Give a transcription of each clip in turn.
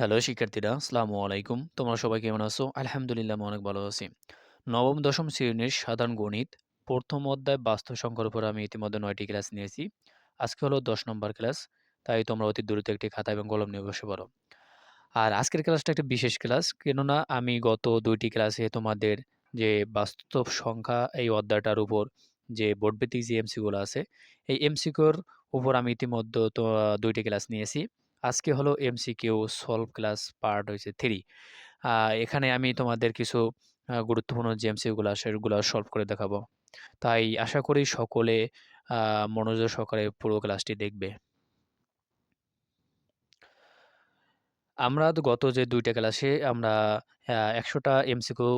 Hello শিক্ষার্থীরা। আসসালামু আলাইকুম। তোমরা সবাই কেমন আছো? আলহামদুলিল্লাহ, আমি অনেক ভালো আছি। নবম, দশম শ্রেণির সাধারণ গণিত প্রথম অধ্যায় বাস্তব সংখ্যার উপর আমি ইতিমধ্যে নয়টি ক্লাস নিয়েছি। আজকে হলো দশ নম্বর ক্লাস, তাই তোমরা অতি দ্রুত একটি খাতা এবং কলম নিয়ে বসে পড়ো। আর আজকের ক্লাসটা একটা বিশেষ ক্লাস, কেননা আমি গত দুইটি ক্লাসে তোমাদের যে বাস্তব সংখ্যা, এই অধ্যায়টার উপর যে বোর্ডভিত্তিক যে এমসিগুলো আছে, এই এমসিকিউর উপর আমি ইতিমধ্যে দুইটি ক্লাস নিয়েছি। আজকে হলো এমসিকিউ সলভ ক্লাস পার্ট হয়েছে থ্রি এখানে আমি তোমাদের কিছু গুরুত্বপূর্ণ যে এমসিকিউগুলো সেগুলো সলভ করে দেখাবো। তাই আশা করি সকলে মনোযোগ সহকারে পুরো ক্লাসটি দেখবে। আমরা গত যে দুইটা ক্লাসে আমরা একশোটা এমসিকিউ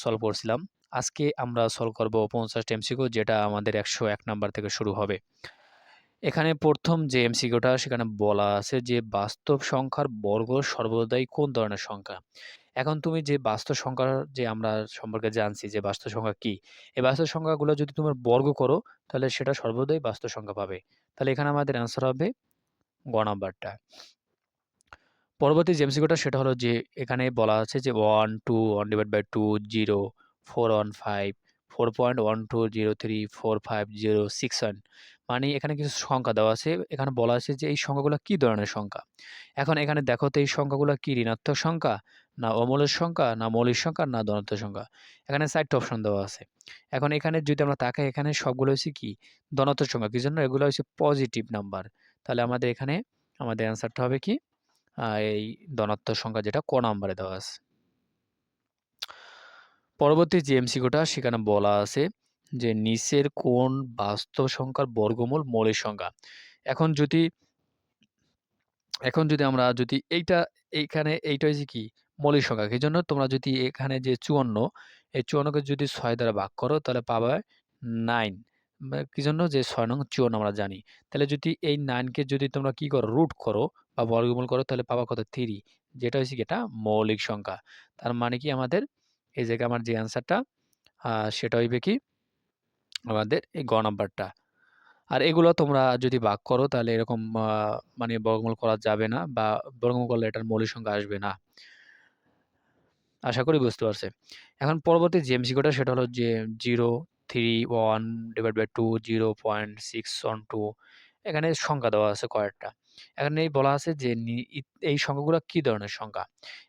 সলভ করছিলাম। আজকে আমরা সলভ করব পঞ্চাশটা এমসিকিউ যেটা আমাদের একশো এক নাম্বার থেকে শুরু হবে। এখানে প্রথম যে এমসিকিউটা সেখানে বলা আছে যে বাস্তব সংখ্যার বর্গ সর্বদাই কোন ধরনের সংখ্যা? এখন তুমি যে বাস্তব সংখ্যার যে আমরা সম্পর্কে জানছি যে বাস্তব সংখ্যা কি? এই বাস্তব সংখ্যাগুলো যদি তোমার বর্গ করো, তাহলে সেটা সর্বদাই বাস্তব সংখ্যা পাবে। তাহলে এখানে আমাদের অ্যান্সার হবে গ নাম্বারটা। পরবর্তী যে এমসিকিউটা সেটা হলো যে এখানে বলা আছে যে one two one divide by two zero four one five four point one two zero three four five zero six one মানে এখানে কিছু সংখ্যা দেওয়া আছে। এখানে বলা আছে যে, এই সংখ্যাগুলো কি ধরনের সংখ্যা? এখন এখানে দেখো তো, এই সংখ্যাগুলো কি ঋণাত্মক সংখ্যা, না অমলের সংখ্যা, না মৌলিক সংখ্যা, না ধনাত্মক সংখ্যা? এখানে চারটে অপশন দেওয়া আছে। এখন এখানে যদি আমরা তাকাই, এখানে সবগুলো হচ্ছে কি? ধনাত্মক সংখ্যা। কি জন্য? এগুলো হচ্ছে পজিটিভ নাম্বার তাহলে আমাদের এখানে আমাদের অ্যান্সারটা হবে কি? এই ধনাত্মক সংখ্যা যেটা ক নাম্বারে দেওয়া আছে। পরবর্তী যে এমসিকিউটা সেখানে বলা আছে যে নিচের কোন বাস্তব সংখ্যার বর্গমূল মৌলিক সংখ্যা। এখন যদি এখন যদি আমরা যদি এইটা, এইখানে এইটা হচ্ছে কি? মৌলিক সংখ্যা। এই জন্য তোমরা যদি এখানে যে চুয়ান্ন, এই চুয়ান্নকে যদি ছয় দ্বারা ভাগ করো তাহলে পাবে নাইন। কি জন্য যে ছয় নং চুয়ান্ন আমরা জানি। তাহলে যদি এই নাইনকে যদি তোমরা কি করো, রুট করো বা বর্গমূল করো তাহলে পাবা কত? থ্রি। যেটা হচ্ছে কি? এটা মৌলিক সংখ্যা। তার মানে কি আমাদের এই জায়গায় আমার যে অ্যান্সারটা সেটা হইবে কি? আমাদের এই গ নাম্বারটা। আর এগুলো তোমরা যদি ভাগ করো তাহলে এরকম মানে বর্গমূল করা যাবে না বা বর্গমূল করলে এটার মৌলিক সংখ্যা আসবে না। আশা করি বুঝতে পারছে। এখন পরবর্তী যে এমসিকিউটা সেটা হলো যে zero, three, one divide by two, zero point six, one, two. এখানে সংখ্যা দেওয়া আছে কয়েকটা। এখানে বলা আছে যে এই সংখ্যাগুলো কি ধরনের সংখ্যা?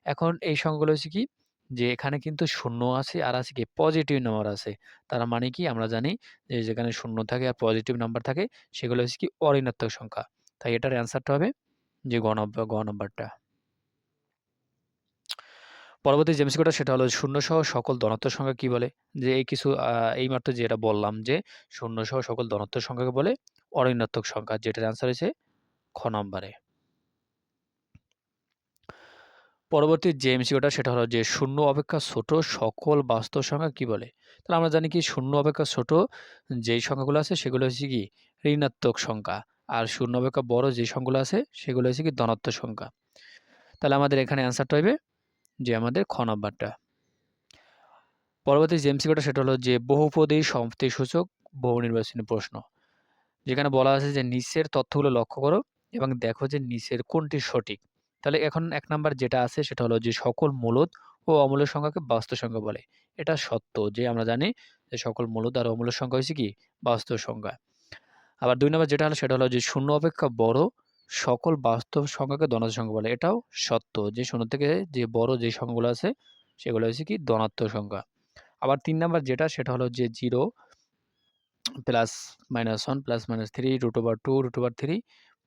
এখন এই সংখ্যাগুলো হচ্ছে কি? যে এখানে কিন্তু শূন্য আছে আর আছে কি? পজিটিভ নাম্বার আছে। তার মানে কি? আমরা জানি যে যেখানে শূন্য থাকে আর পজিটিভ নাম্বার থাকে, সেগুলো হচ্ছে কি অঋণাত্মক সংখ্যা। তাই এটার অ্যান্সারটা হবে যে গ নম্বর গ নম্বরটা। পরবর্তী যে এমসিকিউটা সেটা হলো শূন্য সহ সকল ধনাত্মক সংখ্যা কি বলে? যে এই কিছু এইমাত্র যেটা বললাম যে শূন্য সহ সকল ধনাত্মক সংখ্যাকে বলে অঋণাত্মক সংখ্যা, যেটার অ্যান্সার হয়েছে খ নম্বরে। পরবর্তী যে এমসিকিউটা সেটা হলো যে শূন্য অপেক্ষা ছোট সকল বাস্তব সংখ্যা কি বলে? তাহলে আমরা জানি কি শূন্য অপেক্ষা ছোট যেই সংখ্যাগুলো আছে, সেগুলো হচ্ছে কি ঋণাত্মক সংখ্যা। আর শূন্য অপেক্ষা বড় যে সংখ্যাগুলো আছে, সেগুলো হচ্ছে কি ধনাত্মক সংখ্যা। তাহলে আমাদের এখানে অ্যান্সারটা হবে যে আমাদের খ নম্বরটা পরবর্তী যে এমসিকিউটা সেটা হলো যে বহুপদী সম্পত্তি সূচক বহু নির্বাচনী প্রশ্ন। যেখানে বলা আছে যে নিচের তথ্যগুলো লক্ষ্য করো এবং দেখো যে নিচের কোনটি সঠিক। তাহলে এখন এক নাম্বার যেটা আছে সেটা হলো যে সকল মূলদ ও অমূল্যের সংখ্যাকে বাস্তব সংখ্যা বলে। এটা সত্য যে আমরা জানি যে সকল মূলদ আর অমূল্যের সংখ্যা হচ্ছে কি? বাস্তব সংখ্যা। আবার দুই নম্বর যেটা হলো সেটা হলো যে শূন্য অপেক্ষা বড় সকল বাস্তব সংখ্যাকে ধনাত্মক সংখ্যা বলে। এটাও সত্য যে শূন্য থেকে যে বড় যে সংখ্যাগুলো আছে সেগুলো হচ্ছে কি? ধনাত্মক সংখ্যা। আবার তিন নাম্বার যেটা সেটা হলো যে zero plus minus one plus minus three root over two root over three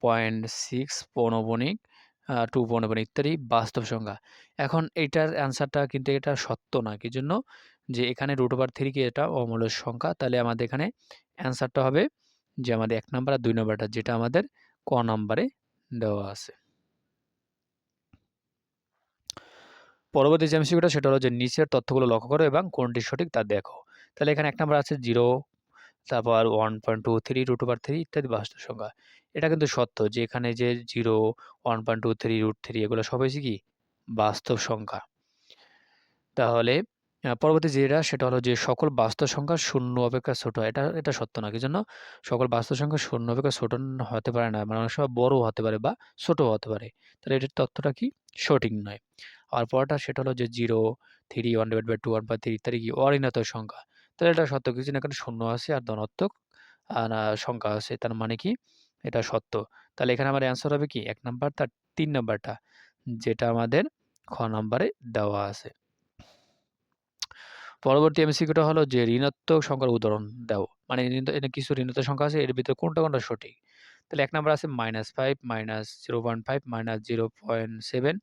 point six পৌনবণিক two পৌনবণিক ইত্যাদি বাস্তব সংখ্যা এখন এটার অ্যান্সারটা কিন্তু এটা সত্য না। কি জন্য যে এখানে রুট ওভার থ্রি কি এটা অমূল্য সংখ্যা, তাহলে আমাদের এখানে অ্যান্সারটা হবে যে আমাদের এক নাম্বার আর দুই নাম্বারটা, যেটা আমাদের ক নাম্বারে দেওয়া আছে। পরবর্তী যে এমসিকিউটা সেটা হলো যে নিচের তথ্যগুলো লক্ষ্য করো এবং কোনটি সঠিক তা দেখো। তাহলে এখানে এক নাম্বার আছে জিরো তারপর one point two three root over three ইত্যাদি বাস্তব সংখ্যা। এটা কিন্তু সত্য যে এখানে যে zero one point two three root three এগুলো সব হয়েছে কি? বাস্তব সংখ্যা। তাহলে পরবর্তী যেটা সেটা হলো যে সকল বাস্তব সংখ্যা শূন্য অপেক্ষা ছোট। এটা এটা সত্য না কি জন্য সকল বাস্তব সংখ্যা শূন্য অপেক্ষা ছোট হতে পারে না। মানে অনেক সময় বড় হতে পারে বা ছোট হতে পারে। তাহলে এটার তথ্যটা কি? সঠিক নয়। আর পরটা সেটা হলো যে zero three one divide by two one by three ইত্যাদি কি? অঋণাত্মক সংখ্যা। তাহলে এটা সত্য। কিছু না এখানে শূন্য আছে আর ধনাত্মক সংখ্যা আছে, তার মানে কি? এটা সত্য। তাহলে এখানে আমার অ্যান্সার হবে কি? এক নাম্বার তার তিন নাম্বারটা, যেটা আমাদের খ নাম্বারে দেওয়া আছে। পরবর্তী এমসিকিউটা হলো যে ঋণাত্মক সংখ্যার উদাহরণ দাও। মানে কিছু ঋণাত্মক সংখ্যা আছে, এর ভিতরে কোনটা কোনটা সঠিক? তাহলে এক নাম্বার আছে minus five minus zero point five minus zero point seven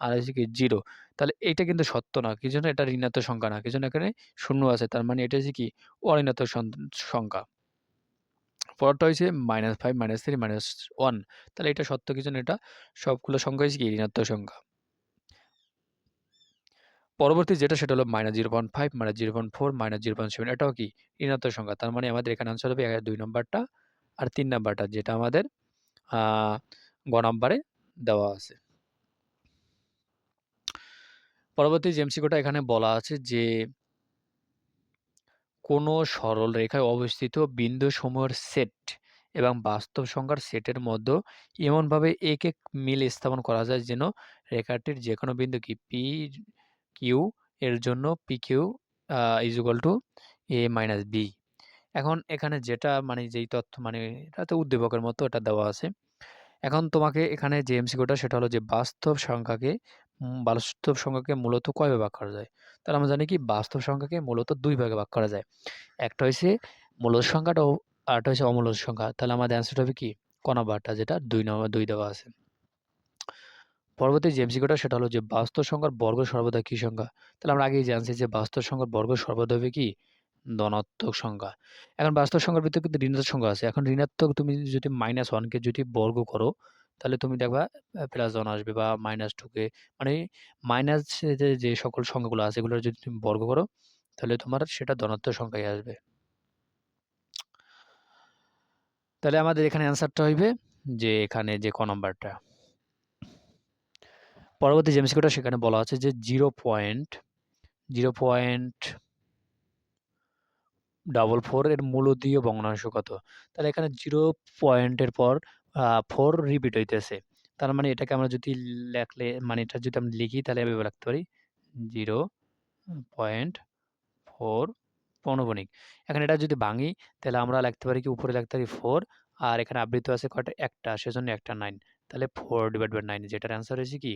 আর হচ্ছে কি? জিরো তাহলে এটা কিন্তু সত্য না। কি জন্য? এটা ঋণাত্মক সংখ্যা না। কি জন্য এখানে শূন্য আছে? তার মানে এটা হচ্ছে কি? অঋণাত্মক সংখ্যা। পরটা হয়েছে minus five minus three minus one তাহলে এটা সত্য কি জন্য এটা? সবগুলো সংখ্যা হচ্ছে কি? ঋণাত্মক সংখ্যা। পরবর্তী যেটা, সেটা হলো minus zero point five minus zero point four minus zero point seven এটাও কি? ঋণাত্মক সংখ্যা। তার মানে আমাদের এখানে আনসার হবে দুই নম্বরটা আর তিন নাম্বারটা যেটা আমাদের গ নাম্বারে দেওয়া আছে। পরবর্তী জেমসিকোটা এখানে বলা আছে যে, কোনো সরল রেখায় অবস্থিত বিন্দু সমূহের সেট এবং বাস্তব সংখ্যার সেটের মধ্যে এমনভাবে এক এক মিল স্থাপন করা যায় যেন রেখাটির যে কোনো বিন্দু কি পি কিউ এর জন্য P Q is to A minus B এখন এখানে যেটা মানে যেই তথ্য মানে এটা তো উদ্দীপকের মতো এটা দেওয়া আছে। এখন তোমাকে এখানে যে এমসিকিউটা সেটা হলো যে বাস্তব সংখ্যাকে বাস্তব সংখ্যাকে মূলত কয় ভাগ করা যায়? তাহলে আমরা জানি কি, বাস্তব সংখ্যাকে মূলত দুই ভাগে ভাগ করা যায়। একটা হয়েছে মূলত সংখ্যাটা আরটা হচ্ছে অমূলত সংখ্যা। তাহলে আমাদের অ্যান্সার হবে কি? কনাবারটা যেটা দুই নম্বর দুই দেওয়া আছে। পরবর্তী যে এমসিকিউটা সেটা হলো যে বাস্তব সংখ্যার বর্গ সর্বদা কি সংখ্যা? তাহলে আমরা আগেই জানছি যে বাস্তব সংখ্যার বর্গ সর্বদা হবে কি? ধনাত্মক সংখ্যা। এখন বাস্তব সংখ্যার ভিতরে কিন্তু ঋণাত্মক সংখ্যা আছে। এখন ঋণাত্মক তুমি যদি মাইনাস ওয়ানকে যদি বর্গ করো তাহলে তুমি দেখবা প্লাস ওয়ান আসবে বা মাইনাস টুকে মানে মাইনাস যে সকল সংখ্যাগুলো আছে এগুলো যদি তুমি বর্গ করো, তাহলে তোমার সেটা ধনাত্মক সংখ্যায় আসবে। তাহলে আমাদের এখানে অ্যান্সারটা হইবে যে, এখানে যে ক নাম্বারটা। পরবর্তী জেমসিকোটা সেখানে বলা আছে যে zero point zero point double four এর মূলদীয় ভগ্নাংশ কত? তাহলে এখানে জিরো পয়েন্টের পর ফোর রিপিট হইতেছে। তার মানে এটাকে আমরা যদি লেখলে মানে এটা যদি আমরা লিখি, তাহলে আমি লিখতে পারি জিরো পয়েন্ট ফোর পৌনবণিক এখানে এটা যদি ভাঙি, তাহলে আমরা লিখতে পারি কি, উপরে লিখতে পারি ফোর আর এখানে আবৃত আছে কয়টা? একটা, সেজন্য একটা নাইন তাহলে ফোর ডিভাইড বাই নাইন যেটার অ্যান্সার হয়েছে কি?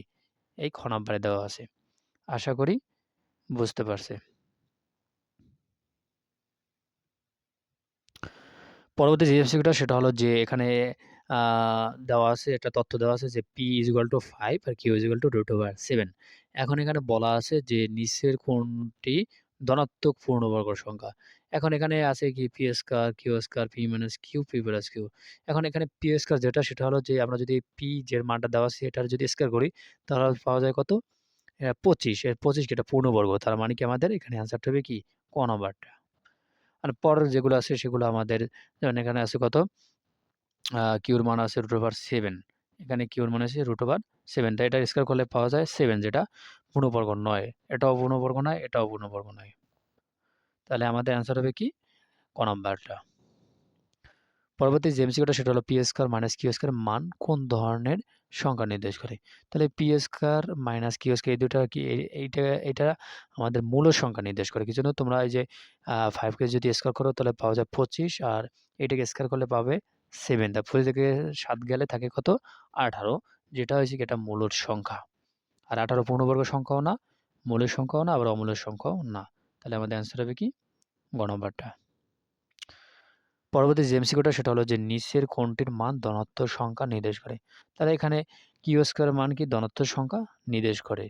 এই খ নাম্বারে দেওয়া আছে। আশা করি বুঝতে পারছে। পরবর্তী যে সেটা হলো যে, এখানে দেওয়া আছে, একটা তথ্য দেওয়া আছে যে P is equal to five R Q is equal to root over seven এখন এখানে বলা আছে যে, নিচের কোনটি ধনাত্মক পূর্ণবর্গ সংখ্যা। এখন এখানে আছে কি P square Q square P minus Q P plus Q এখন এখানে পি স্কোয়ার যেটা, সেটা হলো যে, আমরা যদি পি যে মানটা দেওয়া আছে এটার যদি স্কোয়ার করি, তাহলে পাওয়া যায় কত? পঁচিশ। এর পঁচিশ যেটা পূর্ণবর্গ, তার মানে কি আমাদের? এখানে অ্যান্সারটা হবে কি? ক নাম্বারটা আর পরের যেগুলো আছে, সেগুলো আমাদের, যেমন এখানে আছে কত? কিউর মান আছে রুট ওভার সেভেন এখানে কিউর মান আছে রুট ওভার সেভেন তাই এটা স্কোয়ার করলে পাওয়া যায় সেভেন যেটা পূর্ণবর্গ নয়। এটাও পূর্ণবর্গ নয়, এটাও পূর্ণবর্গ নয়। তাহলে আমাদের অ্যান্সার হবে কি? ক নাম্বারটা। পরবর্তী যে এমসিকিউটা সেটা হলো P square minus Q square মান কোন ধরনের সংখ্যা নির্দেশ করে? তাহলে P square minus Q square এই দুটা কি এইটা এটা আমাদের মূল সংখ্যা নির্দেশ করে। কি জন্য? তোমরা এই যে ফাইভকে যদি স্কোয়ার করো তাহলে পাওয়া যায় পঁচিশ, আর এটাকে স্কোয়ার করলে পাবে সেভেন। তা পঁচিশ থেকে সাত গেলে থাকে কত? আঠারো। যেটা হয়েছে কি, এটা মূলর সংখ্যা। আর আঠারো পূর্ণবর্গ সংখ্যাও না, মূলের সংখ্যাও না, আবার অমূলের সংখ্যাও না। তাহলে আমাদের অ্যান্সার হবে কি? গণবারটা পরবর্তী যে কোটা সেটা হলো যে নিচের কোনটির মান ধনাত্মক সংখ্যা নির্দেশ করে। তাহলে এখানে কিউ স্কোয়ার মান কি ধনাত্মক সংখ্যা নির্দেশ করে।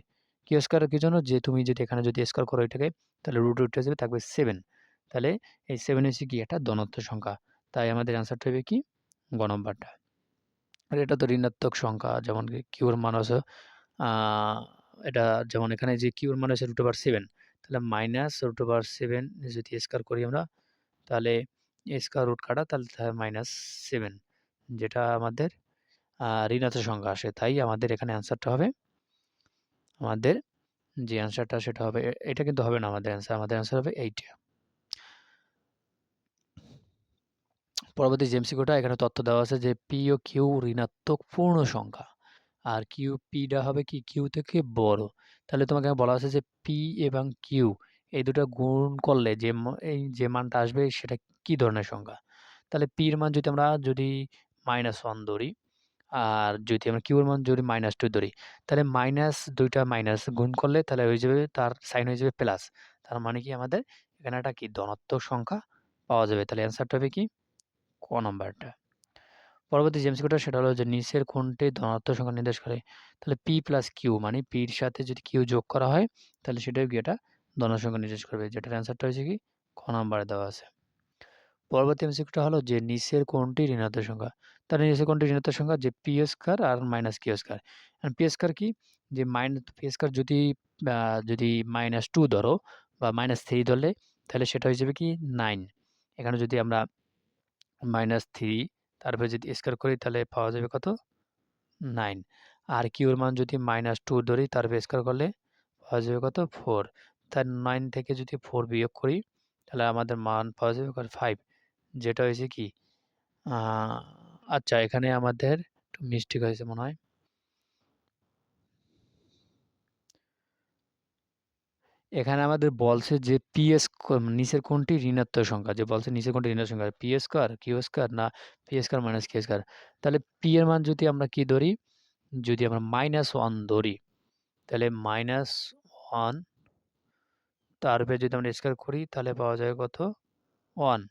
কিউ স্কোয়ার কি জন্য? যে তুমি যদি এখানে যদি স্কোয়ার করো এটাকে, তাহলে রুট উঠে যাবে, থাকবে সেভেন তাহলে এই সেভেন হচ্ছে কি? একটা ধনাত্মক সংখ্যা। তাই আমাদের অ্যান্সারটা হবে কি? গ নম্বরটা। আর এটা তো ঋণাত্মক সংখ্যা, যেমন কিউর মান আছে এটা যেমন এখানে যে কিউর মান আছে রুট ওভার সেভেন তাহলে মাইনাস রুট ওভার সেভেন যদি স্কোয়ার করি আমরা, তাহলে স্কোয়ার রুট কাটা, তাহলে মাইনাস সেভেন যেটা আমাদের ঋণাত্মক সংখ্যা আসে। তাই আমাদের এখানে অ্যান্সারটা হবে, আমাদের যে অ্যান্সারটা সেটা হবে এটা কিন্তু হবে না আমাদের অ্যান্সার আমাদের অ্যান্সার হবে এইটা পরবর্তী জেমসিকোটা এখানে তথ্য দেওয়া আছে যে পি ও কিউ ঋণাত্মক পূর্ণ সংখ্যা। আর কিউ পিটা হবে কি? কিউ থেকে বড়। তাহলে তোমাকে বলা আছে যে পি এবং কিউ এই দুটো গুণ করলে যে এই যে মানটা আসবে সেটা কি ধরনের সংখ্যা? তাহলে পির মান যদি আমরা যদি মাইনাস ওয়ান ধরি, আর যদি আমরা কিউর মান যদি মাইনাস টু ধরি, তাহলে মাইনাস দুইটা মাইনাস গুণ করলে তাহলে হয়ে যাবে তার সাইন হয়ে যাবে প্লাস তার মানে কি? আমাদের এখানে একটা কি? ধনাত্মক সংখ্যা পাওয়া যাবে। তাহলে অ্যান্সারটা হবে কি? ক নম্বরটা। পরবর্তী জেমস কোটা সেটা হলো যে নিচের কোনটি ধনাত্মক সংখ্যা নির্দেশ করে। তাহলে পি প্লাস কিউ মানে পির সাথে যদি কিউ যোগ করা হয়, তাহলে সেটাই কি এটা ধনাত্মক সংখ্যা নির্দেশ করবে। যেটার অ্যান্সারটা হয়েছে কি? ক নম্বরে দেওয়া আছে। পরবর্তী এমসিকিউটা হলো যে নিচের কোনটি ঋণাত্মক সংখ্যা। তাহলে নিচের কোনটি ঋণাত্মক সংখ্যা যে পি স্কয়ার আর minus Q square P square কি? যে মাইনাস পি স্কয়ার যদি যদি মাইনাস টু ধরো বা মাইনাস থ্রি ধরলে, তাহলে সেটা হয়ে যাবে কি? নাইন এখানে যদি আমরা মাইনাস থ্রি তারপরে যদি স্কোয়ার করি তাহলে পাওয়া যাবে কত? নাইন। আর কিউর মান যদি মাইনাস টু ধরি তারপরে স্কোয়ার করলে পাওয়া যাবে কত? ফোর। তার নাইন থেকে যদি ফোর বিয়োগ করি, তাহলে আমাদের মান পাওয়া যাবে কত? ফাইভ। যেটা হয়েছে কি? আচ্ছা এখানে আমাদের একটু মিস্টেক হয়েছে মনে হয়। এখানে আমাদের বলছে যে পি পিএস নিচের কোনটি ঋণাত্মক সংখ্যা? যে বলছে নিচের কোনটি ঋণাত্মক সংখ্যা পি স্কোয়ার কিউ স্কোয়ার না P square minus Q square তাহলে পি এর মান যদি আমরা কি ধরি? যদি আমরা মাইনাস ওয়ান ধরি, তাহলে মাইনাস ওয়ান তার তারপরে যদি আমরা স্কোয়ার করি, তাহলে পাওয়া যায় কত? ওয়ান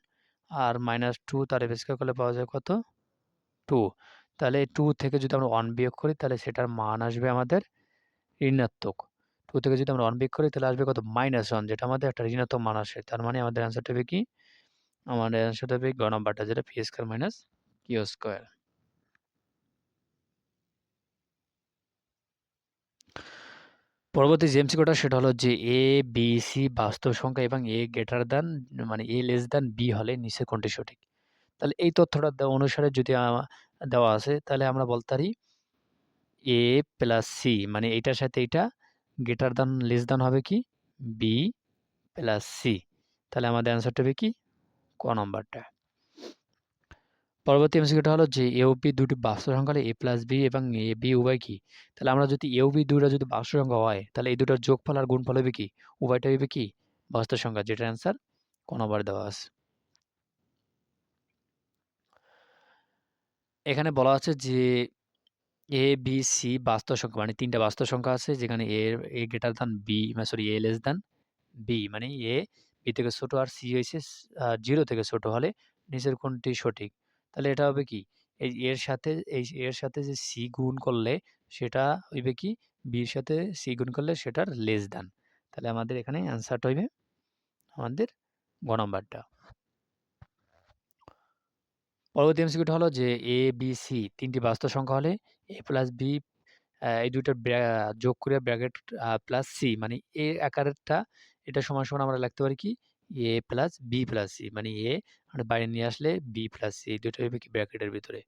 আর মাইনাস টু তার স্কোয়ার করলে পাওয়া যায় কত? টু তাহলে টু থেকে যদি আমরা ওয়ান বিয়োগ করি, তাহলে সেটার মান আসবে আমাদের ঋণাত্মক। টু থেকে যদি আমরা ওয়ান বিয়োগ করি, তাহলে আসবে কত? মাইনাস ওয়ান যেটা আমাদের একটা ঋণাত্মক মান আসে। তার মানে আমাদের অ্যান্সারটা হবে কি? আমাদের অ্যান্সারটা হবে গ নাম্বারটা যেটা P square minus Q square পরবর্তী জেমসি কোটা সেটা হলো যে এ বি সি বাস্তব সংখ্যা এবং এ গ্রেটার দ্যান মানে এ লেস দ্যান বি হলে নিচে কোনটি সঠিক। তাহলে এই তথ্যটা অনুসারে যদি দেওয়া আছে, তাহলে আমরা বলতে পারি এ প্লাস সি মানে এইটার সাথে এটা গ্রেটার দান, লেস দান হবে কি? বি প্লাস সি তাহলে আমাদের অ্যান্সারটা হবে কি? ক নম্বরটা। পরবর্তী এমসিকিউটা হলো যে এ বি দুটি বাস্তব সংখ্যা হলে এ প্লাস বি এবং এ বি উভয় কি? তাহলে আমরা যদি এ বি দুটা যদি বাস্তব সংখ্যা হয়, তাহলে এই দুটার যোগফল আর গুণফল হবে কি? উভয়টা হবে কি? বাস্তব সংখ্যা, যেটার অ্যান্সার ক নম্বর দেওয়া আছে। এখানে বলা আছে যে এ বি সি বাস্তব সংখ্যা মানে তিনটা বাস্তব সংখ্যা আছে, যেখানে A A greater than B মানে sorry A less than B মানে এ বি থেকে ছোট আর সি হয়েছে জিরো থেকে ছোট হলে নিচের কোনটি সঠিক? তাহলে এটা হবে কি? এই এর সাথে, এই এর সাথে যে সি গুণ করলে সেটা হইবে কি? বির সাথে সি গুণ করলে সেটার লেস দান তাহলে আমাদের এখানে অ্যান্সারটা হইবে আমাদের গ নাম্বারটা। পরবর্তী এমসিকিউটা হলো যে এ বি সি তিনটি বাস্তব সংখ্যা হলে এ প্লাস বি এই দুইটা যোগ করে ব্র্যাকেট প্লাস সি মানে এ আকারেরটা, এটা সমান সমান আমরা লিখতে পারি কি? A plus B plus C মানে এ আমরা বাইরে নিয়ে আসলে বি প্লাস সি এই দুটো হবে কি ব্র্যাকেটের ভিতরে?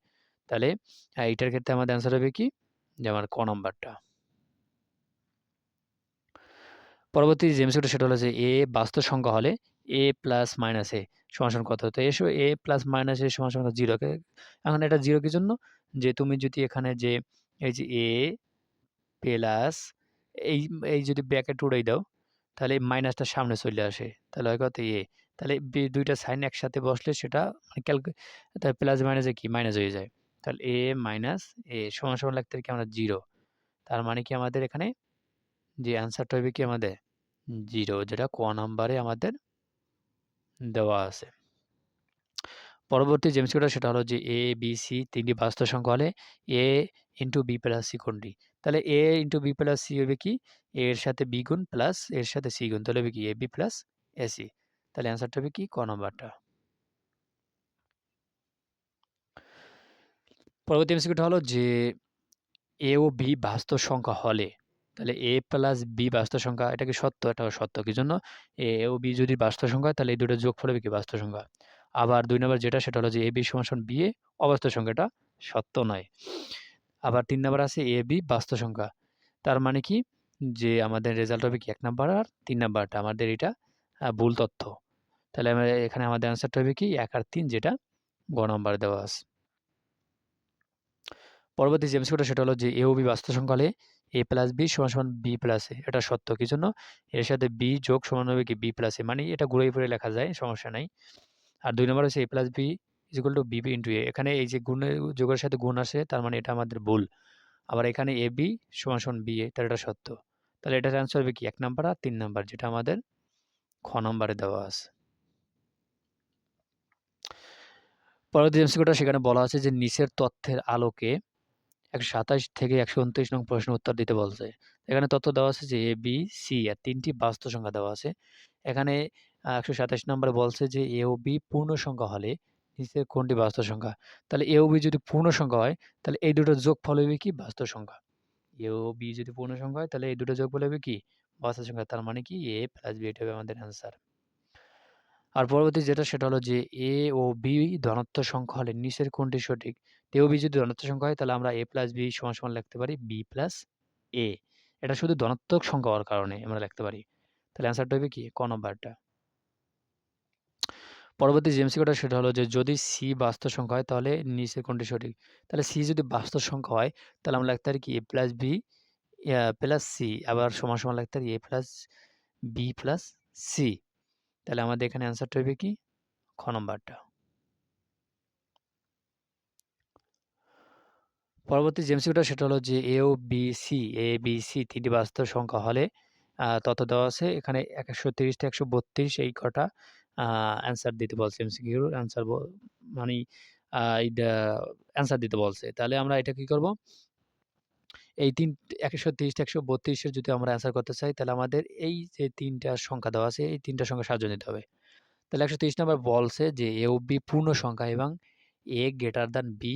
তাহলে এইটার ক্ষেত্রে আমাদের অ্যান্সার হবে কি? যে আমার ক নাম্বারটা। পরবর্তী যে এমসিকিউটা সেটা হলো যে এ বাস্তব সংখ্যা হলে এ প্লাস মাইনাস এ সমান কত? তো এসো এ প্লাস মাইনাস এ সমান জিরো এখন এটা জিরো কি জন্য? যে তুমি যদি এখানে যে এই যে এ প্লাস এই এই যদি ব্যাকেট উড়াই দাও, তাহলে মাইনাসটা সামনে চলে আসে। তাহলে হয় কত? এ তাহলে দুইটা সাইন একসাথে বসলে সেটা মানে ক্যালকু তাহলে প্লাস মাইনাসে কি? মাইনাস হয়ে যায়। তাহলে এ মাইনাস এ সমান সমান লাগতে কি আমরা জিরো তার মানে কি আমাদের এখানে? যে অ্যান্সারটা হবে কি আমাদের? জিরো যেটা ক নাম্বারে আমাদের দেওয়া আছে। পরবর্তী জেমসিটা সেটা হলো যে এ বি সি তিনটি বাস্তব সংখ্যা হলে A into B plus C কোনটি? তাহলে A into B plus C হবে কি? এর সাথে বি গুণ প্লাস এর সাথে সি গুণ, তাহলে হবে কি A B plus A C তাহলে অ্যান্সারটা হবে কি? ক নম্বরটা? পরবর্তী এমসিকিউটা হলো যে এ ও বি বাস্তব সংখ্যা হলে, তাহলে এ প্লাস বি বাস্তব সংখ্যা, এটা কি সত্য? এটা সত্য। কি জন্য এ ও বি যদি বাস্তব সংখ্যা তাহলে এই দুটো যোগ ফলে কি? বাস্তব সংখ্যা। আবার দুই নম্বর যেটা, সেটা হলো যে এ, বি সমান বি এ অবাস্তব সংখ্যাটা সত্য নয়। আবার তিন নম্বর আছে এ, বি বাস্তব সংখ্যা। তার মানে কি? যে আমাদের রেজাল্ট হবে কি এক নাম্বার আর তিন নাম্বারটা? আমাদের এটা ভুল তথ্য। তাহলে এখানে আমাদের অ্যান্সারটা হবে কি? এক আর তিন যেটা গ নাম্বার দেওয়া আছে। পরবর্তী জেমস কোডটা সেটা হলো যে এ ও বি বাস্তব সংখ্যা হলে এ প্লাস বি সমান সমান বি প্লাস এ। এটা সত্য, কি জন্য? এর সাথে বি যোগ সমান হবে কি? B plus A. মানে এটা ঘুরে ফিরে লেখা যায়, সমস্যা নাই। আর দুই নম্বর হচ্ছে A plus B is equal to B B into A এখানে এই যে গুণের যোগের সাথে গুণ আসে, তার মানে এটা আমাদের ভুল। আবার এখানে এ বি সমান সমান বি এ তাহলে এটা সত্য। তাহলে এটার অ্যান্সার হবে কি? এক নাম্বার আর তিন নাম্বার, যেটা আমাদের খ নম্বরে দেওয়া আছে। পরবর্তী এমসিকিউটা, সেখানে বলা আছে যে নিচের তথ্যের আলোকে একশো সাতাশ থেকে একশো উনত্রিশ নং প্রশ্ন উত্তর দিতে বলছে। এখানে তথ্য দেওয়া আছে যে এ বি সি আর তিনটি বাস্তব সংখ্যা দেওয়া আছে। এখানে একশো সাতাশ নম্বরে বলছে যে এ ও বি পূর্ণ সংখ্যা হলে নিচের কোনটি বাস্তব সংখ্যা তাহলে এ ও বি যদি পূর্ণ সংখ্যা হয়, তাহলে এই দুটোর যোগফল হবে কি? বাস্তব সংখ্যা এ ও বি যদি পূর্ণ সংখ্যা হয়, তাহলে এই দুটো যোগফল হবে কি? বাস্তব সংখ্যা তার মানে কি? এ প্লাস বি এটা হবে আমাদের অ্যান্সার আর পরবর্তী যেটা, সেটা হলো যে এ ও বি ধনাত্মক সংখ্যা হলে নিচের কোনটি সঠিক? এ ও বি যদি ধনাত্মক সংখ্যা হয়, তাহলে আমরা এ প্লাস বি সমান সমান লিখতে পারি বি প্লাস এ এটা শুধু ধনাত্মক সংখ্যা হওয়ার কারণে আমরা লিখতে পারি। তাহলে অ্যান্সারটা হবে কি? ক নম্বরটা পরবর্তী জেমসিকোটা সেটা হলো যে, যদি সি বাস্তব সংখ্যা হয়, তাহলে নিচের কোনটি সঠিক? তাহলে সি যদি বাস্তব সংখ্যা হয়, তাহলে আমরা লিখতে পারি কি? A plus B plus C আবার সমান সমান লিখতে পারি A plus B plus C তাহলে আমাদের এখানে অ্যান্সারটা হবে কি? খ নম্বরটা। পরবর্তী জেমসিকটা সেটা হলো যে A O B C A B C তিনটি বাস্তব সংখ্যা হলে তত দেওয়া আছে। এখানে একশো তিরিশ থেকে একশো বত্রিশ এই কটা অ্যান্সার দিতে বলছে এমসিকিউর অ্যান্সার মানে অ্যান্সার দিতে বলছে। তাহলে আমরা এটা কি করব? এই তিন, একশো তিরিশ একশো বত্রিশের যদি আমরা অ্যান্সার করতে চাই, তাহলে আমাদের এই যে তিনটা সংখ্যা দেওয়া আছে, এই তিনটা সংখ্যা সাহায্য নিতে হবে। তাহলে একশো তিরিশ নম্বর বলছে যে, এ ও বি পূর্ণ সংখ্যা এবং A greater than B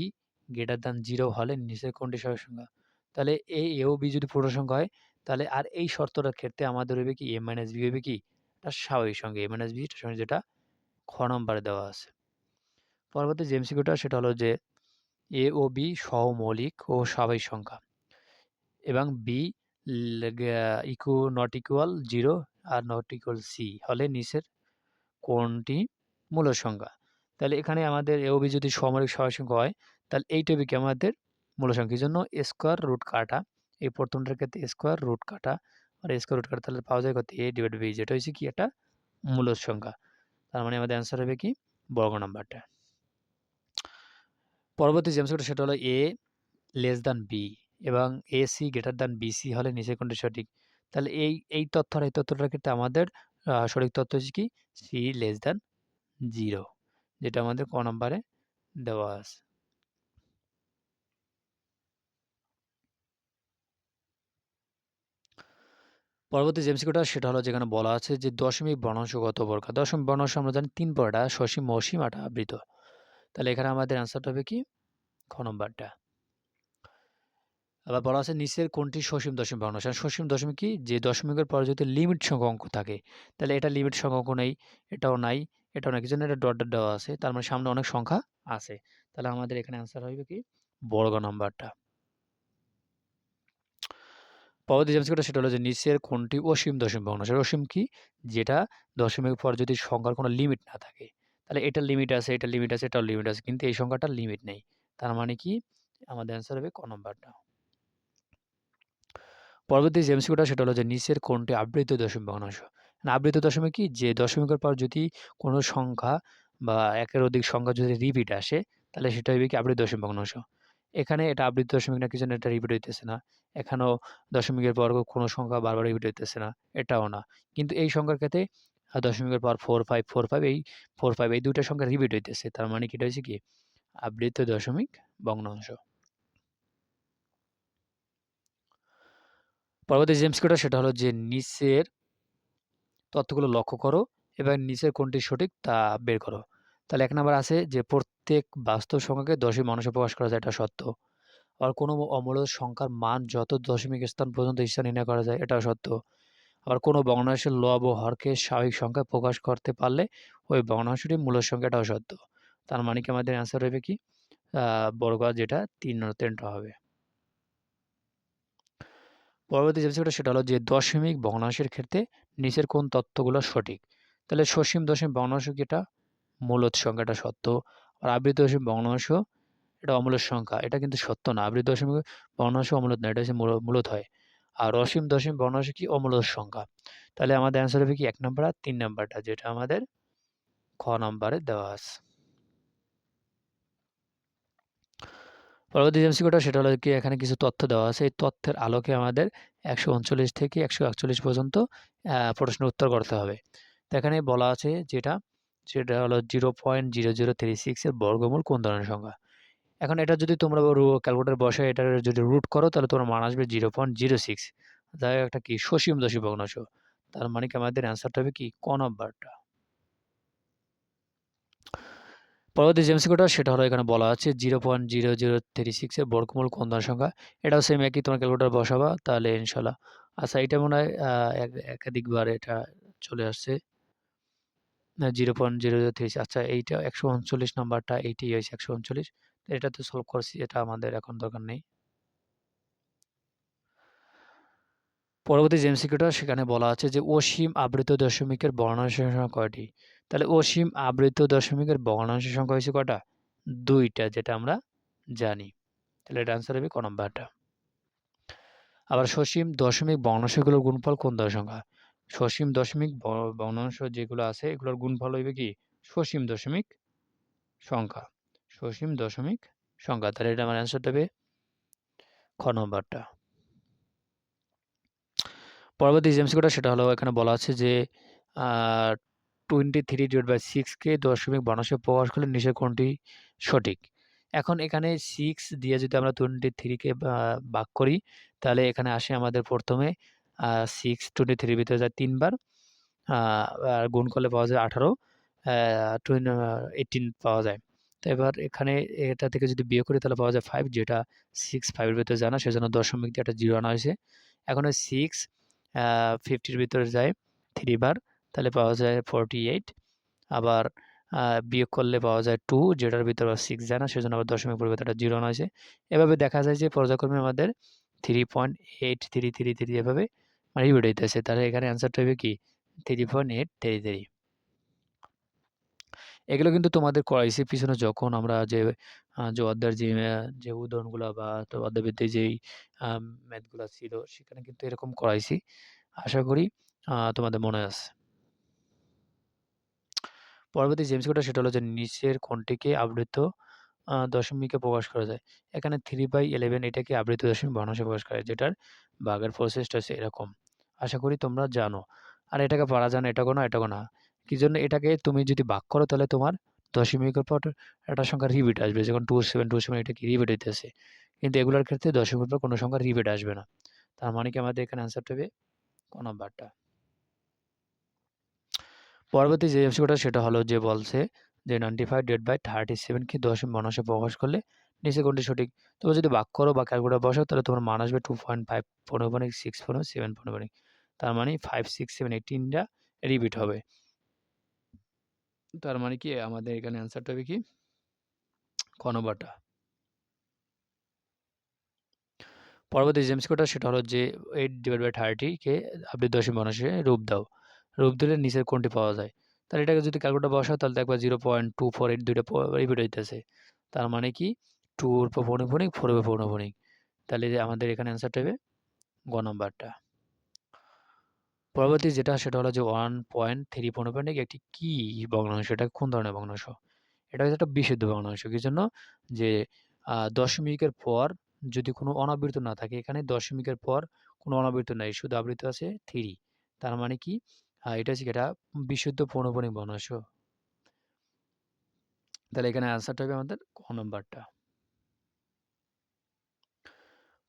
greater than zero হলে নিচের কোনটি সহ সংখ্যা? তাহলে এই এ ও বি যদি পূর্ণ সংখ্যা হয়, তাহলে আর এই শর্তটার ক্ষেত্রে আমাদের হবে কি? এ মাইনাস বি হবে কি? এটা স্বাভাবিক সঙ্গে এ মাইনাস বি সঙ্গে যেটা খ নম্বরে দেওয়া আছে। পরবর্তী জেমসিকিউটা সেটা হলো যে এ ও বি সহমৌলিক ও স্বাভাবিক সংখ্যা। এবং বি ইকু নট ইকুয়াল জিরো আর নট ইকুয়াল সি হলে নিচের কোনটি মূল সংখ্যা। তাহলে এখানে আমাদের এ বি যদি সমরিক স্বাভাবিক সংখ্যা হয়, তাহলে এই টপিকে আমাদের মূল সংখ্যার জন্য স্কোয়ার রুট কাটা, এই প্রথমটার ক্ষেত্রে স্কোয়ার রুট কাটা আর স্কোয়ার রুট কাটা তাহলে পাওয়া যায় কত এ ডিভাইড বি যেটা হচ্ছে কি একটা মূল সংখ্যা। তার মানে আমাদের অ্যান্সার হবে কি? বর্গ নাম্বারটা। পরবর্তী যে অ্যান্সারটা সেটা হলো এ লেস দ্যান বি এবং A C greater than BC হলে নিচের কোনটি সঠিক। তাহলে এই এই তথ্য আর এই তথ্যটার ক্ষেত্রে আমাদের সঠিক তথ্য হচ্ছে কি? সি লেস দ্যান জিরো যেটা আমাদের ক নম্বরে দেওয়া আছে। পরবর্তী জেমসিকোটা সেটা হলো যেখানে বলা আছে যে দশমিক বর্ণাংশ কত প্রকার দশমিক বর্ণাংশ আমরা জানি তিন পরটা সসীম অসীম আটা আবৃত। তাহলে এখানে আমাদের অ্যান্সারটা হবে কি? খ নম্বরটা। আবার বলা আছে নিচের কোনটি সসীম দশমিক ভগ্নাংশ সসীম দশমিক কি? যে দশমিকের পরে যদি লিমিট সংখ্যা অঙ্ক থাকে, তাহলে এটা লিমিট সংখ্যা অঙ্ক নেই, এটাও নাই এটাও নাই জন্য এটা ডট ডট দেওয়া আছে? তার মানে সামনে অনেক সংখ্যা আছে। তাহলে আমাদের এখানে অ্যান্সার হবে কি? বর্গ নাম্বারটা। পরবর্তী যে সেটা হলো যে নিচের কোনটি অসীম দশমিক ভগ্নাংশ। অসীম কি? যেটা দশমিক পর যদি সংখ্যার কোনো লিমিট না থাকে, তাহলে এটা লিমিট আছে, এটা লিমিট আছে, এটাও লিমিট আছে, কিন্তু এই সংখ্যাটার লিমিট নেই। তার মানে কি? আমাদের অ্যান্সার হবে ক নম্বরটা। পরবর্তী যে এমসিকিউটা সেটা হলো যে নিচের কোনটি আবৃত দশমিক ভগ্নাংশ। আবৃত দশমিক কি? যে দশমিকের পর যদি কোনো সংখ্যা বা একের অধিক সংখ্যা যদি রিপিট আসে, তাহলে সেটা হবে কি আবৃত দশমিক ভগ্নাংশ। এখানে এটা আবৃত দশমিক না কিছু এটা রিপিট হইতেছে না। এখানেও দশমিকের পর কোনো সংখ্যা বারবার রিপিট হইতেছে না, এটাও না। কিন্তু এই সংখ্যার ক্ষেত্রে দশমিকের পর ফোর ফাইভ ফোর ফাইভ এই ফোর ফাইভ এই দুইটা সংখ্যা রিপিট হইতেছে। তার মানে কি? হচ্ছে কি? আবৃত দশমিক ভগ্নাংশ। পরবর্তী জেমস কোটা সেটা হলো যে নিচের তথ্যগুলো লক্ষ্য করো এবং নিচের কোনটি সঠিক তা বের করো। তাহলে এক নাম্বার আছে যে প্রত্যেক বাস্তব সংখ্যাকে দশমিক মানুষে প্রকাশ করা যায়, এটা সত্য। আর কোনো অমূল্য সংখ্যার মান যত দশমিক স্থান পর্যন্ত স্থান নির্ণয় করা যায়, এটাও সত্য। আবার কোনো ভগ্নাংশের লব ও হরকে স্বাভাবিক সংখ্যা প্রকাশ করতে পারলে ওই ভগ্নাংশটি মূল সংখ্যাটাও সত্য। তার মানে কি আমাদের অ্যান্সার হবে কি? বর্গ যেটা তিন তিনটা হবে। পরবর্তী যে সেটা হলো যে দশমিক ভগ্নাংশের ক্ষেত্রে নিচের কোন তত্ত্বগুলো সঠিক? তাহলে সসীম দশমিক ভগ্নাংশ কি এটা? মূলত সংখ্যাটা সত্য। আর আবৃত দশমিক ভগ্নাংশ এটা অমূলদ সংখ্যা। এটা কিন্তু সত্য না। আবৃত দশমিক ভগ্নাংশ অমূলদ না, এটা হচ্ছে মূলত হয়। আর অসীম দশমিক ভগ্নাংশ কি অমূলদ সংখ্যা? তাহলে আমাদের অ্যান্সার হবে কি এক নম্বর আর তিন নম্বরটা, যেটা আমাদের খ নম্বরে দেওয়া আছে। পরবর্তী যে সেটা হলো কি এখানে কিছু তথ্য দেওয়া আছে। এই তথ্যের আলোকে আমাদের একশো উনচল্লিশ থেকে একশো একচল্লিশ পর্যন্ত প্রশ্নের উত্তর করতে হবে। তো এখানে বলা আছে যেটা সেটা হলো zero point zero zero three সিক্সের বর্গমূল কোন ধরনের সংখ্যা? এখন এটা যদি তোমরা ক্যালকুলেটার বসে এটার যদি রুট করো, তাহলে তোমার মান আসবে জিরো পয়েন্ট জিরো সিক্স যাই একটা কি? সসীম দশী ভগ্নাংশ। তার মানে কি আমাদের অ্যান্সারটা হবে কি? ক নাম্বারটা। পরবর্তী জেমসিকোটা সেটা হলো এখানে বলা আছে zero point zero zero three সিক্সের বর্গমূল কোন ধরনের সংখ্যা? এটাও সেম একই, তোমার ক্যালকুলেটার বসাবা, তাহলে ইনশাল্লাহ আচ্ছা এটা মনে হয় একাধিকবার এটা চলে আসছে। Zero point zero zero three আচ্ছা এইটা একশো উনচল্লিশ নাম্বারটা এইটাই হয়েছে একশো উনচল্লিশ এটা তো সলভ করছি, এটা আমাদের এখন দরকার নেই। পরবর্তী যে এমসিকিউটা সেখানে বলা আছে যে অসীম আবৃত দশমিকের বর্ণাংশ সংখ্যা কয়টি? তাহলে অসীম আবৃত দশমিকের ভগ্নাংশ সংখ্যা হয়েছে কটা দুইটা, যেটা আমরা জানি। তাহলে এটা আনসার হবে ক নম্বরটা। আবার সসীম দশমিক ভগ্নাংশগুলোর গুণফল কোন দশ সংখ্যা? সসীম দশমিক ভগ্নাংশ যেগুলো আছে, এগুলোর গুণফল হইবে কি? সসীম দশমিক সংখ্যা। সসীম দশমিক সংখ্যা। তাহলে এটা আমার অ্যান্সার দেবে খ নম্বরটা। পরবর্তী জেমসিকোটা সেটা হলো এখানে বলা আছে যে টোয়েন্টি থ্রি ডিভাইড বাই সিক্সকে দশমিক বানাসে প্রকাশ করলে নিচের কোনটি সঠিক। এখন এখানে সিক্স দিয়ে যদি আমরা টোয়েন্টি থ্রিকে ভাগ করি, তাহলে এখানে আসে আমাদের প্রথমে সিক্স টোয়েন্টি থ্রির ভিতরে যায় তিনবার। আর গুণ করলে পাওয়া যায় আঠারো। টোয়েন্টি এইটিন পাওয়া যায়। তো এবার এখানে এটা থেকে যদি বিয়ে করি তাহলে পাওয়া যায় ফাইভ যেটা সিক্স ফাইভের ভিতরে যায় জানা সেজন্য দশমিক দিয়ে একটা জিরো আনা হয়েছে। এখন সিক্স ফিফটির ভিতরে যায় থ্রি বার, তাহলে পাওয়া যায় ফোরটি এইট আবার বিয়োগ করলে পাওয়া যায় টু যেটার ভিতরে সিক্স যায় না, সেজন্য আবার দশমিক পরিবর্তে একটা জিরো আনা হয়েছে। এভাবে দেখা যায় যে পর্যায়ক্রমে আমাদের three point eight three three three এভাবে মানে রিপিট হইতেছে তাহলে এখানে অ্যান্সারটা হবে কি? Three point eight three three এগুলো কিন্তু তোমাদের করাইছে পিছনে যখন আমরা যে যে অধ্যায়ের যে যে উদাহরণগুলো বা অধ্যায়ভিত্তিক যেই ম্যাথগুলো ছিল, সেখানে কিন্তু এরকম করাইছি আশা করি তোমাদের মনে আছে। পরবর্তী জেমস কোডটা সেটা হলো যে নিচের কোনটিকে আবৃত দশমিকে প্রকাশ করা যায়। এখানে থ্রি বাই ইলেভেন এটাকে আবৃত দশমিক ভগ্নাংশে প্রকাশ করা যায়, যেটার বাঘের প্রসেসটা হচ্ছে এরকম। আশা করি তোমরা জানো। আর এটাকে পারা জানো এটাকে না এটাকে না। কি জন্য এটাকে তুমি যদি বাক করো তাহলে তোমার দশমিকের পর একটা সংখ্যা রিপিট আসবে। যেমন টু সেভেন টু সেভেন এটা কি রিপিট হইতেছে? কিন্তু এগুলোর ক্ষেত্রে দশমিকের পর কোনো সংখ্যা রিপিট আসবে না। তার মানে কি আমাদের এখানে অ্যান্সারটা হবে ক নাম্বারটা? পরবর্তী যে এমসিকিউটা সেটা হলো যে বলছে যে ninety five divide by thirty সেভেনকে দশম বনাসে প্রকাশ করলে নিচে কোনটি সঠিক? তবে যদি বাক করো বা ক্যালকুলেটার বসো তাহলে তোমার মান আসবে টু পয়েন্ট ফাইভ পনেরো পয়েন্ট সিক্স পনেরো সেভেন পনেরো তার মানে ফাইভ সিক্স সেভেন এই তিনটা রিপিট হবে। তার মানে কি? আমাদের এখানে অ্যান্সারটা হবে কি? কনবাটা পরবর্তী জেমস কোটা সেটা হলো যে এইট ডিভাইড বাই থার্টিকে আপনি দশম মানুষে রূপ দাও। রূপ দিলে নিচের কোনটি পাওয়া যায়? তাহলে এটাকে যদি ক্যালকুলেটার বসাও তাহলে দেখবা zero point two four eight দুইটা রিপিট হইতেছে। তার মানে কি? টুর পৌনফনিক ফোর পৌনফনিক তাহলে আমাদের এখানে অ্যান্সারটা হবে গ নাম্বারটা। পরবর্তী যেটা সেটা হলো যে ওয়ান পয়েন্ট থ্রি পৌনফনিক একটি কি ভগ্নাংশ এটা কোন ধরনের ভগ্নাংশ এটা হচ্ছে একটা বিশুদ্ধ ভগ্নাংশ কি জন্য যে দশমিকের পর যদি কোনো অনাবৃত না থাকে, এখানে দশমিকের পর কোনো অনাবৃত নাই, শুধু আবৃত আছে থ্রি তার মানে কি? এটা হচ্ছে এটা বিশুদ্ধ পৌনপণিক বর্ণাংশ তাহলে এখানে অ্যান্সারটা হবে আমাদের ক নম্বরটা।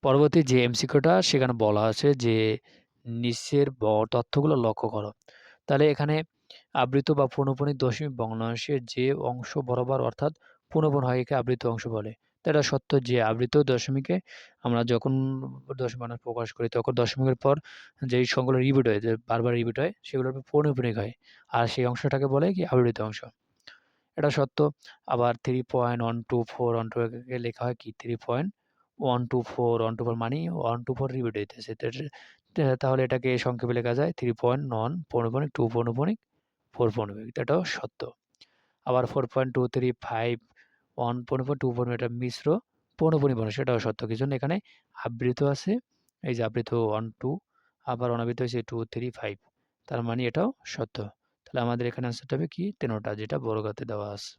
পরবর্তী যে এমসিকিউটা সেখানে বলা আছে যে নিচের তথ্যগুলো লক্ষ্য করো। তাহলে এখানে আবৃত বা পৌনপণিক দশমিক ভগ্নাংশের যে অংশ বরাবর অর্থাৎ পুনঃপন হয় একে আবৃত অংশ বলে। এটা সত্য যে আবৃত দশমিকে আমরা যখন দশমিক মানুষ প্রকাশ করি, তখন দশমিকের পর যেই সংখ্যাগুলো রিপিট হয়, যে বারবার রিপিট হয়, সেগুলোর পৌনপুনিক হয়। আর সেই অংশটাকে বলে কি আবৃত অংশ। এটা সত্য। আবার three point one two four one two লেখা হয় কি? Three point one two four one two four মানে ওয়ান টু ফোর রিপিট হইতেছে। তাহলে এটাকে সংক্ষেপে লেখা যায় থ্রি পয়েন্ট নন পৌনপনিক টু পৌনপনিক ফোর পৌনপনিক এটাও সত্য। আবার four point two three five one পনেরো টু পনেরো এটা মিশ্র পনেরো পরিমাণ সেটাও সত্য। কি জন্য এখানে আবৃত আছে? এই যে আবৃত ওয়ান টু আবার অনাবৃত হয়েছে টু থ্রি ফাইভ তার মানে এটাও সত্য। তাহলে আমাদের এখানে আনসারটা হবে কি? তেনোটা যেটা বড়গাতে দেওয়া আছে।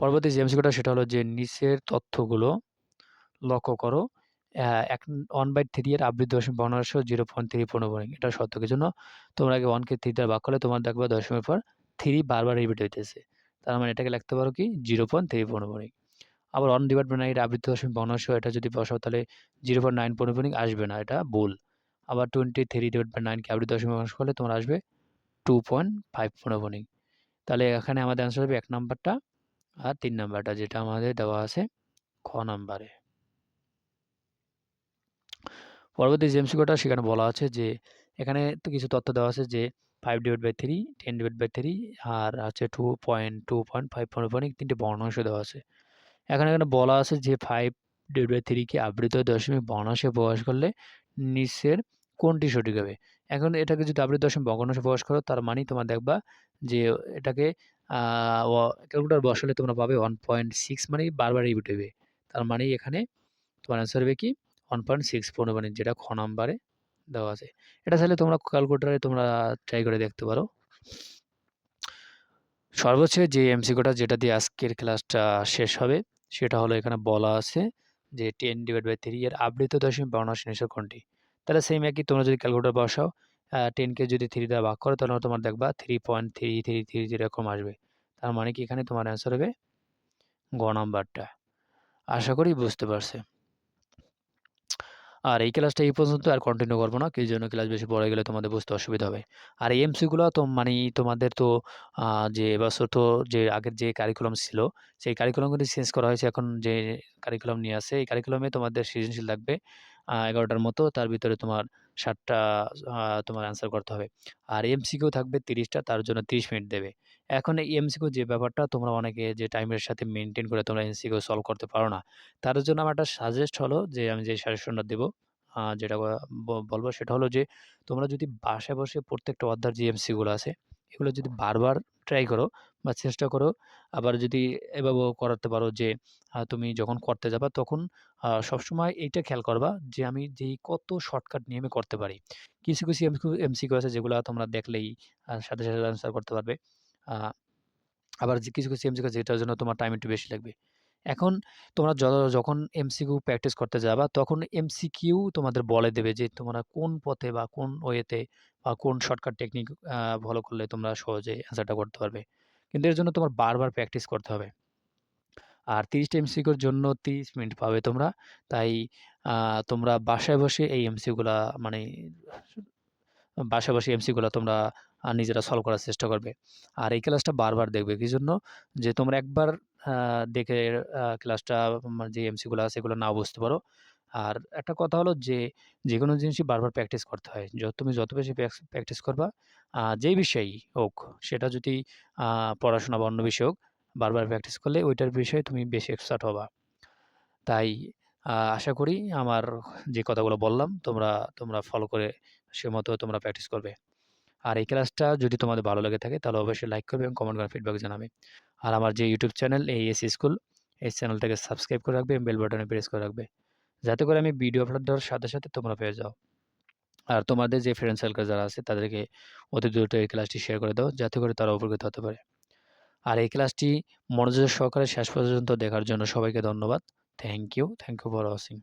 পরবর্তী যে এমসিকিউটা সেটা হলো যে নিচের তথ্যগুলো লক্ষ্য করো। এক ওয়ান বাই থ্রি এর আবৃত দশমিক বর্ণাংশ জিরো পয়েন্ট থ্রি পনেরো এটা সত্য কি জন্য তোমরা আগে ওয়ানকে থ্রি দ্বারা ভাগ করলে তোমার দেখবে দশমিক পর থ্রি বারবার রিপিট হইতেছে। তার মানে এটাকে লিখতে পারো কি? জিরো পয়েন্ট থ্রি পনেরো আবার ডিভাইড বাই নাইন আবৃত্তি দশমিক ভগ্নাংশ এটা যদি বসাও তাহলে জিরো পয়েন্ট নাইন পনেরো আসবে না, এটা ভুল। আবার টোয়েন্টি থ্রি ডিভাইড নাইনকে আবৃত্তি দশমিক ভগ্নাংশ করলে তোমার আসবে টু পয়েন্ট ফাইভ পনেরো তাহলে এখানে আমাদের অ্যান্সার হবে এক নাম্বারটা আর তিন নাম্বারটা যেটা আমাদের দেওয়া আছে খ নাম্বারে। পরবর্তী জেমসিকোটা সেখানে বলা আছে যে, এখানে তো কিছু তথ্য দেওয়া আছে যে five divide by three ten divide by three আর আছে two point two point five পনেরো তিনটে বর্ণাংশ দেওয়া আছে। এখানে এখানে বলা আছে যে ফাইভ ডিভাইড বাই থ্রিকে আবৃত দশমিক ভগ্নাংশে প্রকাশ করলে নিচের কোনটি সঠিক হবে? এখন এটাকে যদি আবৃত দশমিক ভগ্নাংশে প্রকাশ করো, তার মানে তোমার দেখবা যে, এটাকে ক্যালকুলেটার বসালে তোমরা পাবে ওয়ান পয়েন্ট সিক্স মানে বারবার রিপিট হবে। তার মানে এখানে তোমার অ্যান্সার হবে কি? ওয়ান পয়েন্ট সিক্স পনেরো মানে যেটা খ নাম্বারে দেওয়া আছে। এটা চাইলে তোমরা ক্যালকুলেটারে তোমরা ট্রাই করে দেখতে পারো। সর্বোচ্চ যে এমসিকিউটা যেটা দিয়ে আজকের ক্লাসটা শেষ হবে, সেটা হলো এখানে বলা আছে যে টেন ডিভাইড বাই থ্রি এর আবৃত দশমিক বাউন্ন নিশ্চয় কোনটি? তাহলে সেম একই তোমরা যদি ক্যালকুলেটার বসাও টেনকে যদি থ্রি দ্বারা ভাগ করো, তাহলে তোমার দেখবা three point three three three এরকম আসবে। তার মানে কি এখানে তোমার অ্যান্সার হবে গ নাম্বারটা আশা করি বুঝতে পারছে। আর এই ক্লাসটা এই পর্যন্ত আর কন্টিনিউ করব না কি জন্য ক্লাস বেশি পড়ে গেলে তোমাদের বুঝতে অসুবিধা হবে। আর এই এমসিগুলো তো মানে তোমাদের তো যে এবছর তো যে আগের যে কারিকুলাম ছিল, সেই কারিকুলামগুলি চেঞ্জ করা হয়েছে। এখন যে কারিকুলাম নিয়ে আসে, এই কারিকুলামে তোমাদের সৃজনশীল থাকবে এগারোটার মতো। তার ভিতরে তোমার ষাটটা তোমার অ্যান্সার করতে হবে। আর এমসিকিউ থাকবে তিরিশটা, তার জন্য তিরিশ মিনিট দেবে। এখন এই এমসিকিউ যে ব্যাপারটা তোমরা অনেকে যে টাইমের সাথে মেনটেন করে তোমরা এমসিকিউ সলভ করতে পারো না তার জন্য আমার একটা সাজেস্ট হলো যে আমি যে সাজেশনটা দেবো যেটা বলব সেটা হলো যে তোমরা যদি বাসায় বসে প্রত্যেকটা অধ্যায়ের যে এমসিগুলো আছে, এগুলো যদি বারবার ট্রাই করো বা চেষ্টা করো, আবার যদি এভাবেও করাতে পারো যে তুমি যখন করতে যাবা তখন সবসময় এইটা খেয়াল করবা যে আমি যেই কত শর্টকাট নিয়ে আমি করতে পারি। কিছু কিছু এমসিকিউ আছে যেগুলো তোমরা দেখলেই সাথে সাথে অ্যান্সার করতে পারবে। আবার কিছু কিছু এমসিকিউ যেটার জন্য তোমার টাইম একটু বেশি লাগবে। এখন তোমরা যখন এমসিকিউ প্র্যাকটিস করতে যাবা, তখন এমসিকিউ তোমাদের বলে দেবে যে তোমরা কোন পথে বা কোন ওয়েতে বা কোন শর্টকাট টেকনিক ফলো করলে তোমরা সহজে অ্যান্সারটা করতে পারবে। কিন্তু এর জন্য তোমার বারবার প্র্যাকটিস করতে হবে। আর তিরিশটা এমসিকিউর জন্য তিরিশ মিনিট পাবে তোমরা। তাই তোমরা বাসায় বসে এই এমসিগুলা মানে বাসায় বসে এমসিগুলো তোমরা নিজেরা সলভ করার চেষ্টা করবে। আর এই ক্লাসটা বারবার দেখবে। কি জন্য যে তোমরা একবার দেখে ক্লাসটা যে এমসিগুলো আছে সেগুলো না বুঝতে পারো। আর একটা কথা হলো যে যে কোনো জিনিসই বারবার প্র্যাকটিস করতে হয়। যত তুমি যত বেশি প্র্যাকটিস করবা যেই বিষয়ই হোক, সেটা যদি পড়াশোনা বা অন্য বিষয় হোক, বারবার প্র্যাকটিস করলে ওইটার বিষয়ে তুমি বেশি এক্সপার্ট হবা। তাই আশা করি আমার যে কথাগুলো বললাম, তোমরা তোমরা ফলো করে সে মতো তোমরা প্র্যাকটিস করবে। আর এই ক্লাসটা যদি তোমাদের ভালো লেগে থাকে, তাহলে অবশ্যই লাইক করবে এবং কমেন্ট করে ফিডব্যাক জানাবে। আর আমার যে ইউটিউব চ্যানেল এই এস স্কুল এই চ্যানেলটাকে সাবস্ক্রাইব করে রাখবে বেল বাটনে প্রেস করে রাখবে। যাতে করে আমি ভিডিও আপলোড দেওয়ার সাথে সাথে তোমরা পেয়ে যাও। আর তোমাদের যে ফ্রেন্ড সার্কেল যারা আছে, তাদেরকে অতি দ্রুত এই ক্লাসটি শেয়ার করে দাও, যাতে করে তারা উপকৃত হতে পারে। আর এই ক্লাসটি মনোযোগ সহকারে শেষ পর্যন্ত দেখার জন্য সবাইকে ধন্যবাদ। Thank you thank you for watching